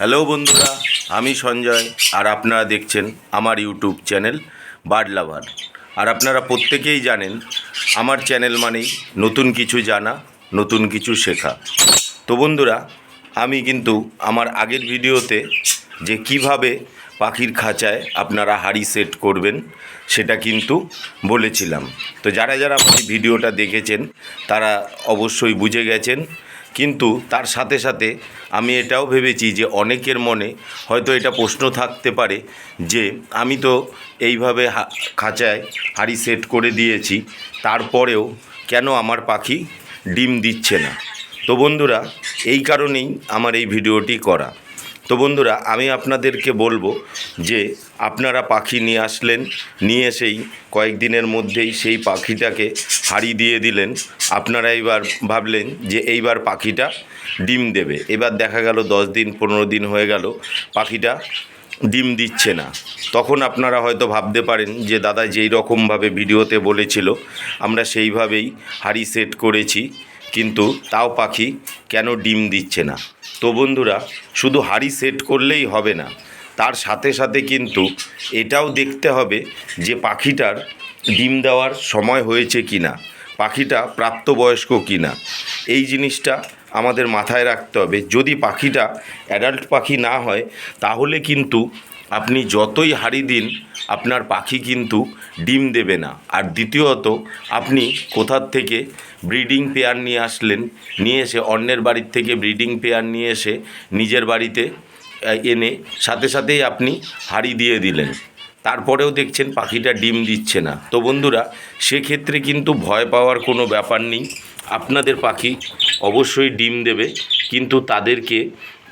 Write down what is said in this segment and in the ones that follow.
Hello বন্ধুরা, আমি সঞ্জয়, আর আপনারা দেখছেন আমার ইউটিউব চ্যানেল বার্ড লাভার। আর আপনারা প্রত্যেকেই জানেন, আমার চ্যানেল মানেই নতুন কিছু জানা, নতুন কিছু শেখা। তো বন্ধুরা, আমি কিন্তু আমার আগের ভিডিওতে যে কীভাবে পাখির খাঁচায় আপনারা হাড়ি সেট করবেন, সেটা কিন্তু বলেছিলাম। তো যারা যারা আমার ভিডিওটা দেখেছেন, তারা অবশ্যই বুঝে গেছেন কিন্তু তার সাথে সাথে আমি এটাও ভেবেছি যে অনেকের মনে হয়তো এটা প্রশ্ন থাকতে পারে যে আমি তো এইভাবে খাঁচায় হাড়ি সেট করে দিয়েছি, তারপরেও কেন আমার পাখি ডিম দিচ্ছে না? তো বন্ধুরা, এই কারণেই আমার এই ভিডিওটি করা। তো বন্ধুরা, আমি আপনাদেরকে বলব যে আপনারা পাখি নিয়ে আসলেন, নিয়ে এসেই কয়েকদিনের মধ্যেই সেই পাখিটাকে হাড়ি দিয়ে দিলেন। আপনারা এবার ভাবলেন যে এইবার পাখিটা ডিম দেবে। এবার দেখা গেল দশ দিন, পনেরো দিন হয়ে গেল, পাখিটা ডিম দিচ্ছে না। তখন আপনারা হয়তো ভাবতে পারেন যে, দাদা, যেই রকমভাবে ভিডিওতে বলেছিল, আমরা সেইভাবেই হাড়ি সেট করেছি, কিন্তু তাও পাখি কেন ডিম দিচ্ছে না? তো বন্ধুরা, শুধু হাড়ি সেট করলেই হবে না, তার সাথে সাথে কিন্তু এটাও দেখতে হবে যে পাখিটার ডিম দেওয়ার সময় হয়েছে কি না পাখিটা প্রাপ্তবয়স্ক কি না এই জিনিসটা আমাদের মাথায় রাখতে হবে। যদি পাখিটা অ্যাডাল্ট পাখি না হয়, তাহলে কিন্তু আপনি যতই হাড়ি দিন, আপনার পাখি কিন্তু ডিম দেবে না। আর দ্বিতীয়ত, আপনি কোথার থেকে ব্রিডিং পেয়ার নিয়ে আসলেন, নিয়ে এসে অন্যের বাড়ির থেকে ব্রিডিং পেয়ার নিয়ে এসে নিজের বাড়িতে এনে সাথে সাথেই আপনি হাড়ি দিয়ে দিলেন। তারপরেও দেখছেন পাখিটা ডিম দিচ্ছে না। তো বন্ধুরা, সেক্ষেত্রে কিন্তু ভয় পাওয়ার কোনো ব্যাপার নেই। আপনাদের পাখি অবশ্যই ডিম দেবে, কিন্তু তাদেরকে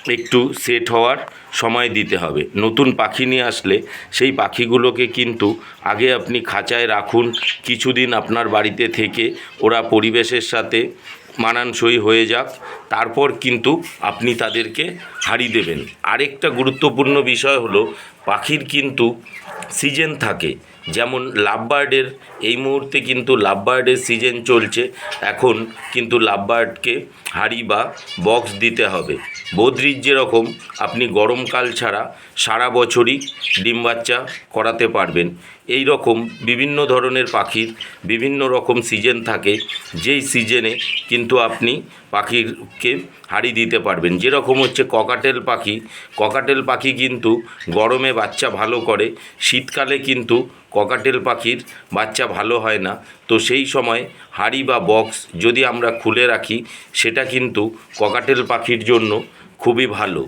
একটু সেট হওয়ার সময় দিতে হবে। নতুন পাখি নিয়ে আসলে সেই পাখিগুলোকে কিন্তু আগে আপনি খাঁচায় রাখুন। কিছুদিন আপনার বাড়িতে থেকে ওরা পরিবেশের সাথে মানানসই হয়ে যাক। তারপর কিন্তু আপনি তাদেরকে হারিয়ে দেবেন। আরেকটা গুরুত্বপূর্ণ বিষয় হলো পাখির কিন্তু সিজন থাকে। যেমন লাভবার্ডের এই মুহূর্তে কিন্তু লাভবার্ডের সিজন চলছে। এখন কিন্তু লাভবার্ডকে হাড়ি বা বক্স দিতে হবে। বদ্রির যেরকম আপনি গরমকাল ছাড়া সারা বছরই ডিম বাচ্চা করাতে পারবেন। এই রকম বিভিন্ন ধরনের পাখির বিভিন্ন রকম সিজন থাকে। যেই সিজনে কিন্তু আপনি পাখিরকে হাড়ি দিতে পারবেন। যেরকম হচ্ছে ককাটেল পাখি ককাটেল পাখি কিন্তু গরমে বাচ্চা ভালো করে, শীতকালে কিন্তু ককাটেল পাখির বাচ্চা ভালো হয় না। তো সেই সময় হাড়ি বা বক্স যদি আমরা খুলে রাখি, সেটা কিন্তু ককাটেল পাখির জন্য খুবই ভালো।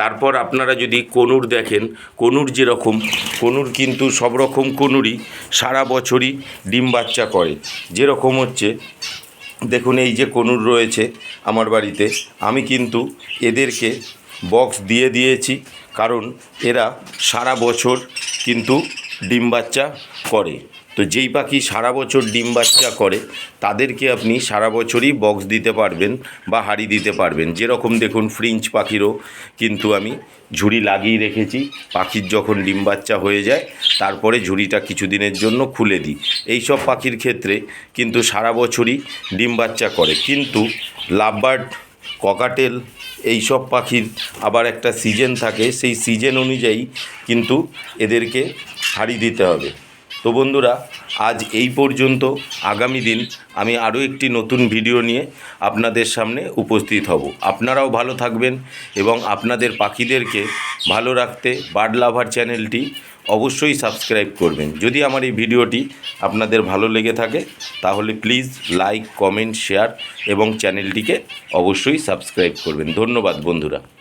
তারপর আপনারা যদি কনুর দেখেন, কনুর যেরকম, কনুর কিন্তু সব রকম কনুরই সারা বছরই ডিম বাচ্চা করে। যেরকম হচ্ছে দেখুন, এই যে কনুর রয়েছে আমার বাড়িতে, আমি কিন্তু এদেরকে বক্স দিয়ে দিয়েছি, কারণ এরা সারা বছর কিন্তু ডিম বাচ্চা করে। তো যেই পাখি সারা বছর ডিম বাচ্চা করে, তাদেরকে আপনি সারা বছরই বক্স দিতে পারবেন বা হাড়ি দিতে পারবেন। যেরকম দেখুন ফ্রিঞ্চ পাখিরও কিন্তু আমি ঝুড়ি লাগিয়ে রেখেছি। পাখির যখন ডিম বাচ্চা হয়ে যায়, তারপরে ঝুড়িটা কিছুদিনের জন্য খুলে দিই। এই সব পাখির ক্ষেত্রে কিন্তু সারা বছরই ডিম বাচ্চা করে। কিন্তু লাভবার্ড, ককাটেল এই সব পাখির আবার একটা সিজন থাকে। সেই সিজন অনুযায়ী কিন্তু এদেরকে হাড়ি দিতে হবে। তো বন্ধুরা, আজ এই পর্যন্ত। আগামী দিন আমি আরও একটি নতুন ভিডিও নিয়ে আপনাদের সামনে উপস্থিত হব। আপনারাও ভালো থাকবেন এবং আপনাদের পাখিদেরকে ভালো রাখতে বার্ড লাভার চ্যানেলটি অবশ্যই সাবস্ক্রাইব করবেন। যদি আমার এই ভিডিওটি আপনাদের ভালো লেগে থাকে, তাহলে প্লিজ লাইক, কমেন্ট, শেয়ার এবং চ্যানেলটিকে অবশ্যই সাবস্ক্রাইব করবেন। ধন্যবাদ বন্ধুরা।